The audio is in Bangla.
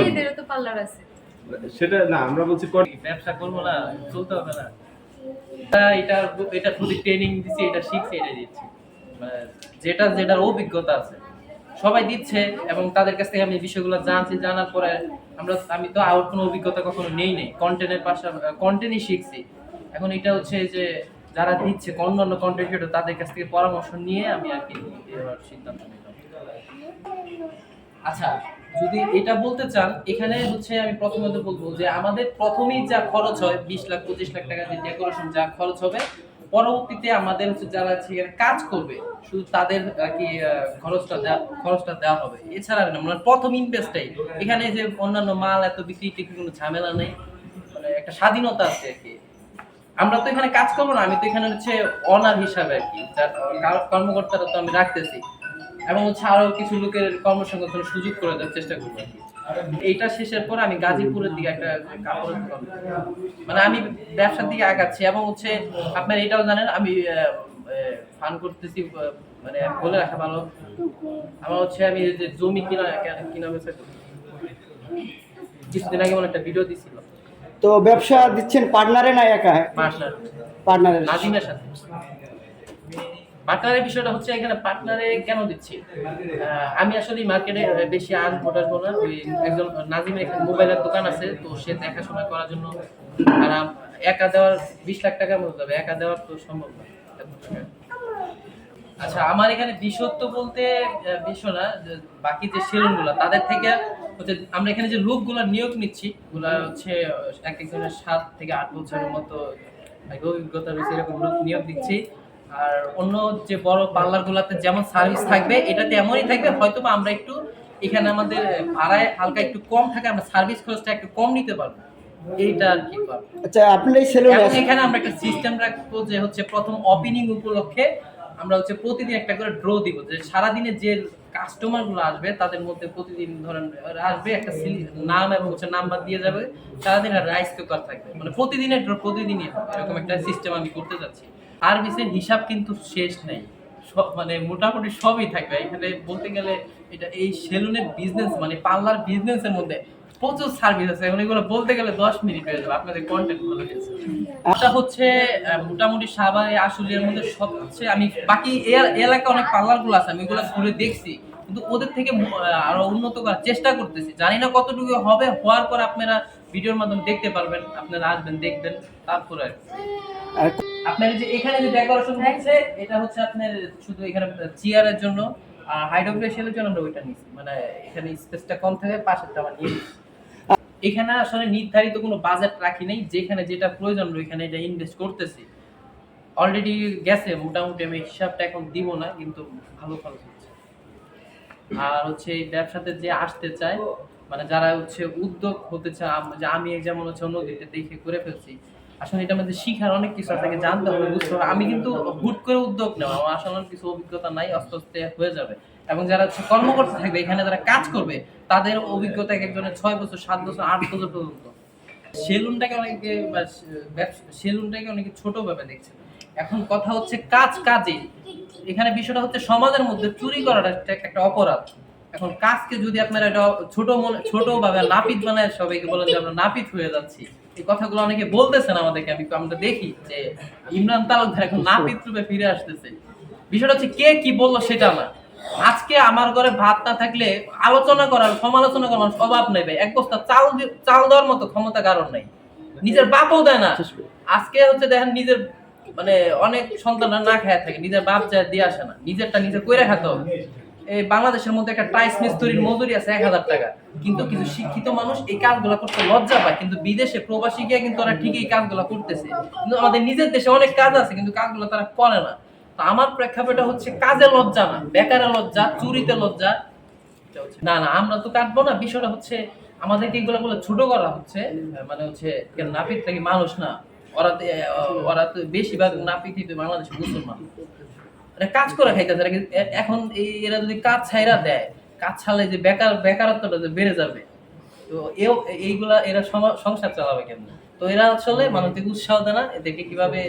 মেয়েদেরও তো পার্লার আছে। সেটা না আমরা বলছি ব্যবসা করব না চলতে হবে না। এটা এটা প্রতি ট্রেনিং দিচ্ছি এটা শিখছি এটা দিচ্ছি। মানে যেটা যেটার অভিজ্ঞতা আছে। সবাই দিচ্ছে এবং তাদের কাছ থেকে আমি বিষয়গুলো জানছি জানার পরে আমরা আমি তো আর কোনো অভিজ্ঞতা কখনো নেই নেই। কন্টেন্টের পাশে কন্টেন্টই শিখছি। এখন এটা হচ্ছে যে যারা দিচ্ছে অন্যান্য কন্টেন্ট ক্রিয়েটর তাদের কাছ থেকে পরামর্শ নিয়ে আমি আর কি সিদ্ধান্ত নিলাম। আচ্ছা যদি এটা বলতে চান, এখানে হচ্ছে আমি প্রথমত বলব যে আমাদের প্রথমেই যা খরচ হয়, বিশ লাখ, পঁচিশ লাখ টাকা যে ডেকোরেশন যা খরচ হবে, পরবর্তীতে আমাদের হচ্ছে যারা সেখানে কাজ করবে, শুধু তাদের আর কি খরচটা খরচটা দেওয়া হবে। এছাড়া মানে প্রথম ইনভেস্টটাই এখানে যে অন্যান্য মাল এত বিক্রি টিক্রি কোনো ঝামেলা নেই। মানে একটা স্বাধীনতা আছে আর কি। আমরা তো এখানে কাজ করব না, আমি তো এখানে হচ্ছে অনার হিসাবে আর কি, যার, কার- কর্মকর্তারা তো আমি রাখতেছি। এবং হচ্ছে আরও কিছু লোকের কর্মসংস্থানের সুযোগ করে দেওয়ার চেষ্টা করব। এইটা শেষের পর আমি গাজীপুরের দিকে একটা কাপড়ের দোকান মানে আমি ব্যবসার দিকে আগাচ্ছি এবং হচ্ছে আপনার এটাও জানেন আমি ফান করতেছি মানে বলে রাখা ভালো। আমার হচ্ছে আমি যে জমি কিনা কিনা বেচা করি। কিছুদিন আগে মানে একটা ভিডিও দিছিল। তো ব্যবসা দিচ্ছেন পার্টনারে না একা? পার্টনার। পার্টনারের। নাজিমের সাথে। পার্টনারের বিষয়টা হচ্ছে এখানে পার্টনারে কেন দিচ্ছি? আমি আসলে মার্কেটে বেশি আন আসব না। ওই একজন নাজিমের এখানে মোবাইলের দোকান আছে, তো সে দেখাশোনা করার জন্য আর একা দেওয়ার বিশ লাখ টাকার মতো যাবে একা দেওয়ার তো সম্ভব না। আচ্ছা আমার এখানে বিশ্বত্ব বলতে বিষয় না বাকি যে সেলুনগুলা তাদের থেকে হচ্ছে আমরা এখানে যে লোকগুলো নিয়োগ নিচ্ছি গুলা হচ্ছে এক একজনের সাত থেকে আট বছরের মতো অভিজ্ঞতা রয়েছে, এরকম লোক নিয়োগ দিচ্ছি। আর অন্য যে বড় পার্লার গুলাতে যেমন সার্ভিস থাকবে এটাতে এমনই থাকবে। হয়তো আমরা একটু এখানে আমাদের ভাড়ায় হালকা একটু কম থাকে আমরা সার্ভিস খরচটা একটু কম নিতে পারব। এইটা আর কি আচ্ছা আপনার এই সেলুন এখানে আমরা একটা সিস্টেম রাখব যে হচ্ছে প্রথম ওপেনিং উপলক্ষে আমরা হচ্ছে প্রতিদিন একটা করে ড্র দিব যে সারাদিনে যে কাস্টমারগুলো আসবে তাদের মধ্যে প্রতিদিন ধরেন আসবে একটা নাম এবং হচ্ছে নাম্বার দিয়ে যাবে। সারাদিন রাইস কুকার থাকবে। মানে প্রতিদিনের ড্র প্রতিদিনই এরকম একটা সিস্টেম আমি করতে যাচ্ছি। সার্ভিসের হিসাব কিন্তু শেষ নেই। সব মানে মোটামুটি সবই থাকবে। এখানে বলতে গেলে এটা এই সেলুনের বিজনেস মানে পার্লার বিজনেসের মধ্যে প্রচুর সার্ভিস আছে। এখন এগুলো বলতে গেলে দশ মিনিট হয়ে যাবে। আপনাদের কন্টেন্ট ভালো হয়েছে। এটা হচ্ছে মোটামুটি সাভারে, আশুলিয়ার মধ্যে সবচেয়ে আমি, বাকি এ- এলাকায় অনেক পার্লারগুলো আছে, আমি এগুলো ঘুরে দেখছি। কিন্তু ওদের থেকে আরও উন্নত করার চেষ্টা করতেছি। জানি না কতটুকু হবে, হওয়ার পর আপনারা ভিডিওর মাধ্যমে দেখতে পারবেন, আপনারা আসবেন, দেখবেন, তারপরে। আর আপনার যে এখানে যে ডেকোরেশন হচ্ছে এটা হচ্ছে আপনার শুধু এখানে চেয়ারের জন্য আর হাইড্রোফেশিয়ালের জন্য আমরা ওইটা নিচ্ছি মানে এখানে স্পেসটা কম থাকে পাশেরটা আমার নিয়ে। এখানে আসলে নির্ধারিত কোনো বাজেট রাখি নাই যেখানে যেটা প্রয়োজন ওইখানে এটা ইনভেস্ট করতেছি। অলরেডি গেছে মোটামুটি আমি হিসাবটা এখন দিব না কিন্তু ভালো খরচ হচ্ছে। আর হচ্ছে এই ব্যবসাতে যে আসতে চায় মানে যারা হচ্ছে উদ্যোগ হতে চায় যে আমি যেমন হচ্ছে অন্যদিকে দেখে করে ফেলছি আসলে এটা মধ্যে শিখার অনেক কিছু আপনাকে জানতে হবে, বুঝতে হবে। আমি কিন্তু হুট করে উদ্যোগ নেওয়া আমার আসলে কিছু অভিজ্ঞতা নাই, আস্তে আস্তে হয়ে যাবে। এবং যারা কর্মকর্তা থাকবে, এখানে যারা কাজ করবে, তাদের অভিজ্ঞতা এক একজনের ছয় বছর, সাত বছর, আট বছর পর্যন্ত। সেলুনটাকে অনেকে সেলুনটাকে অনেকে ছোট ভাবে দেখছে। এখন কথা হচ্ছে কাজ কাজে। এখানে বিষয়টা হচ্ছে সমাজের মধ্যে চুরি করাটা একটা একটা অপরাধ। এখন কাজকে যদি আপনারা এটা ছোট মনে, ছোট ভাবে নাপিত বানায় সবাইকে বলেন যে আমরা নাপিত হয়ে যাচ্ছি এই কথাগুলো অনেকে বলতেছেন আমাদেরকে, আমি আমরা দেখি যে ইমরান তালুকদার এখন নাপিত রূপে ফিরে আসতেছে। বিষয়টা হচ্ছে কে কি বলল সেটা না। আজকে আমার ঘরে ভাত না থাকলে আলোচনা করার, সমালোচনা করার অভাব নেবে এক বস্তা চাল চাল দেওয়ার মতো ক্ষমতা কারণ নাই। নিজের বাপও দেয় না। আজকে হচ্ছে দেখেন নিজের মানে অনেক সন্তানরা না খায় থাকে, নিজের বাপ যায় দিয়ে আসে না। নিজেরটা নিজে কইরা খেতে হবে। বাংলাদেশের মধ্যে একটা টাইস মিস্ত্রির মজুরি আছে এক হাজার টাকা। কিন্তু কিছু শিক্ষিত মানুষ এই কাজগুলো করতে লজ্জা পায়, কিন্তু বিদেশে প্রবাসী গিয়ে কিন্তু ওরা ঠিকই কাজগুলো করতেছে। কিন্তু আমাদের নিজের দেশে অনেক কাজ আছে, কিন্তু কাজগুলো তারা করে না। তো আমার প্রেক্ষাপটে হচ্ছে কাজে লজ্জা না, বেকারে লজ্জা, চুরিতে লজ্জা। না না, আমরা তো কাটবো না, বিষয়টা হচ্ছে আমাদেরকে এগুলো বলে ছোট করা হচ্ছে মানে হচ্ছে নাপিত থেকে মানুষ না? ওরা ওরা তো বেশিরভাগ নাপিত বাংলাদেশে মুসলমান। এরা কাজ করে খাইতেছে এরা এখন এই এরা যদি কাজ ছাইরা দেয় কাজ ছাড়লে যে বেকার বেকারত্বটা যে বেড়ে যাবে তো এও এইগুলা এরা সংসার চালাবে কেন তো এরা আসলে মানুষকে উৎসাহ দেয় না এদেরকে কীভাবে